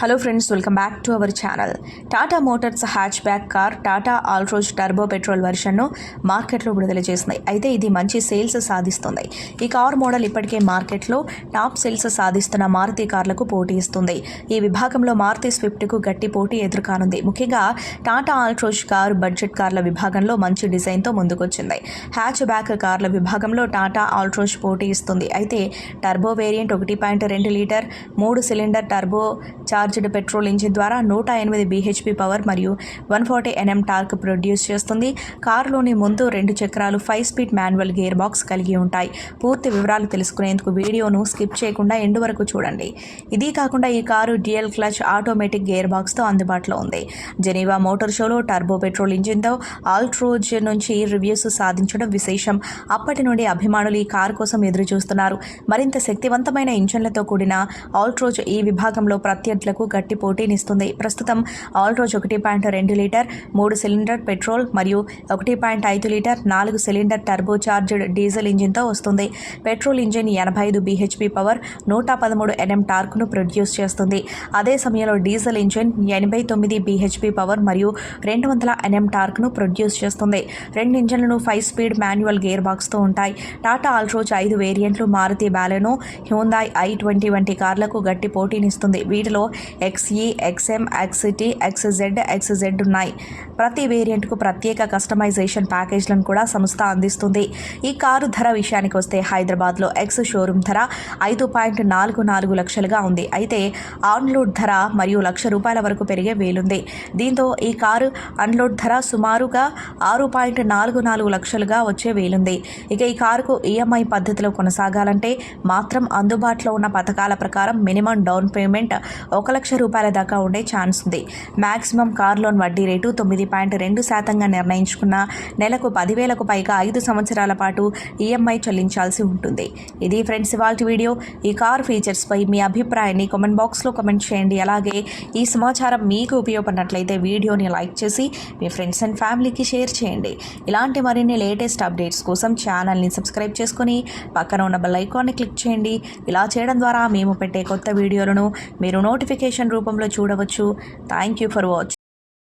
Hello friends welcome back to our channel Tata motors hatchback car Tata Altroz turbo petrol వెర్షన్ను మార్కెట్లో విడుదల చేసింది. అయితే ఇది మంచి సేల్స్ సాధిస్తుంది. ఈ కార్ మోడల్ ఇప్పటికే మార్కెట్లో టాప్ సేల్స్ సాధిస్తున్న మారుతి కార్లకు పోటీ ఇస్తుంది. ఈ విభాగంలో మారుతి స్విఫ్ట్కు గట్టి పోటీ ఎదుర్కానుంది. ముఖ్యంగా టాటా ఆల్ట్రోజ్ కార్ బడ్జెట్ కార్ల విభాగంలో మంచి డిజైన్తో ముందుకొచ్చింది. హ్యాచ్ బ్యాక్ కార్ల విభాగంలో టాటా ఆల్ట్రోజ్ పోటీ ఇస్తుంది. అయితే టర్బో వేరియంట్ ఒకటి పాయింట్ రెండు లీటర్ మూడు cylinder turbo charged petrol engine ద్వారా నూట ఎనిమిది బీహెచ్పి పవర్ మరియు one forty NM torque produce చేస్తుంది. కారులోని ముందు రెండు చక్రాలు five speed manual gear box కలిగి ఉంటాయి. పూర్తి వివరాలు తెలుసుకునేందుకు వీడియోను స్కిప్ చేయకుండా ఎండు వరకు చూడండి. ఇది కాకుండా ఈ కారు డ్యూయల్ క్లచ్ ఆటోమేటిక్ గేర్ బాక్స్తో అందుబాటులో ఉంది. జెనీవా మోటార్ షోలో టర్బో పెట్రోల్ ఇంజిన్తో ఆల్ట్రోజ్ నుంచి రివ్యూస్ సాధించడం విశేషం. అప్పటి నుండి అభిమానులు ఈ కారు కోసం ఎదురు చూస్తున్నారు మరింత శక్తివంతమైన ఇంజన్లతో కూడిన ఆల్ట్రోజ్ ఈ విభాగంలో ప్రత్యర్థులకు గట్టి పోటీనిస్తుంది. ప్రస్తుతం ఆల్ట్రోజ్ ఒకటి పాయింట్ రెండు లీటర్ మూడు సిలిండర్ పెట్రోల్ మరియు ఒకటి పాయింట్ ఐదు లీటర్ నాలుగు సిలిండర్ టర్బో చార్జ్డ్ డీజిల్ ఇంజిన్తో వస్తుంది. పెట్రోల్ ఇంజిన్ ఎనభై ఐదు బీహెచ్పి పవర్ నూట పదమూడు ఎన్ఎం టార్క్ను ప్రొడ్యూస్ చేస్తుంది. అదే సమయంలో డీజిల్ ఇంజిన్ ఎనభై తొమ్మిది బీహెచ్పి పవర్ మరియు రెండు వందల ఎన్ఎం టార్క్ను ప్రొడ్యూస్ చేస్తుంది. రెండు ఇంజన్లను ఫైవ్ స్పీడ్ మాన్యువల్ గేర్ బాక్స్తో ఉంటాయి. టాటా ఆల్ట్రోజ్ ఐదు వేరియంట్లు Maruti Baleno Hyundai i twenty వంటి కార్లకు గట్టి పోటీనిస్తుంది. వీటిలో XE XM XT XZ XZ ఉన్నాయి. ప్రతి వేరియంట్కు ప్రత్యేక కస్టమైజేషన్ ప్యాకేజ్లను కూడా సంస్థ అందిస్తుంది. ఈ కారు ధర విషయానికి వస్తే హైదరాబాద్లో ఎక్స్ షోరూమ్ ధర ఐదు పాయింట్ నాలుగు నాలుగు లక్షలుగా ఉంది. అయితే ఆన్లోడ్ ధర మరియు లక్ష రూపాయల వరకు పెరిగే వీలుంది. దీంతో ఈ కారు అన్లోడ్ ధర సుమారుగా ఆరు పాయింట్ నాలుగు నాలుగు లక్షలుగా వచ్చే వీలుంది. ఇక ఈ కారుకు ఈఎంఐ పద్ధతిలో కొనసాగాలంటే మాత్రం అందుబాటులో ఉన్న పథకాల ప్రకారం మినిమం డౌన్ పేమెంట్ ఒక లక్ష రూపాయల దాకా ఉండే ఛాన్స్ ఉంది. మ్యాక్సిమం కార్ లోన్ వడ్డీ రేటు తొమ్మిది పాయింట్ రెండు శాతంగా నిర్ణయించుకున్న నెలకు పదివేలకు పైగా ఐదు సంవత్సరాల పాటు ఈఎంఐ చెల్లించాల్సి ఉంటుంది. ఇది ఫ్రెండ్స్ ఇవాళ వీడియో. ఈ కార్ ఫీచర్స్పై మీ అభిప్రాయాన్ని కామెంట్ బాక్స్లో కామెంట్ చేయండి. అలాగే ఈ సమాచారం మీకు ఉపయోగపడినట్లయితే వీడియోని లైక్ చేసి మీ ఫ్రెండ్స్ అండ్ ఫ్యామిలీకి షేర్ చేయండి. ఇలాంటి మరిన్ని లేటెస్ట్ అప్డేట్స్ కోసం ఛానల్ని సబ్స్క్రైబ్ చేసుకుని పక్కన ఉన్న బెల్ ఐకాన్ని క్లిక్ చేయండి. ఇలా చేయడం ద్వారా మేము పెట్టే కొత్త వీడియోలను మీరు నోటిఫికేషన్ నోటిఫికేషన్ రూపంలో చూడవచ్చు. Thank you for watch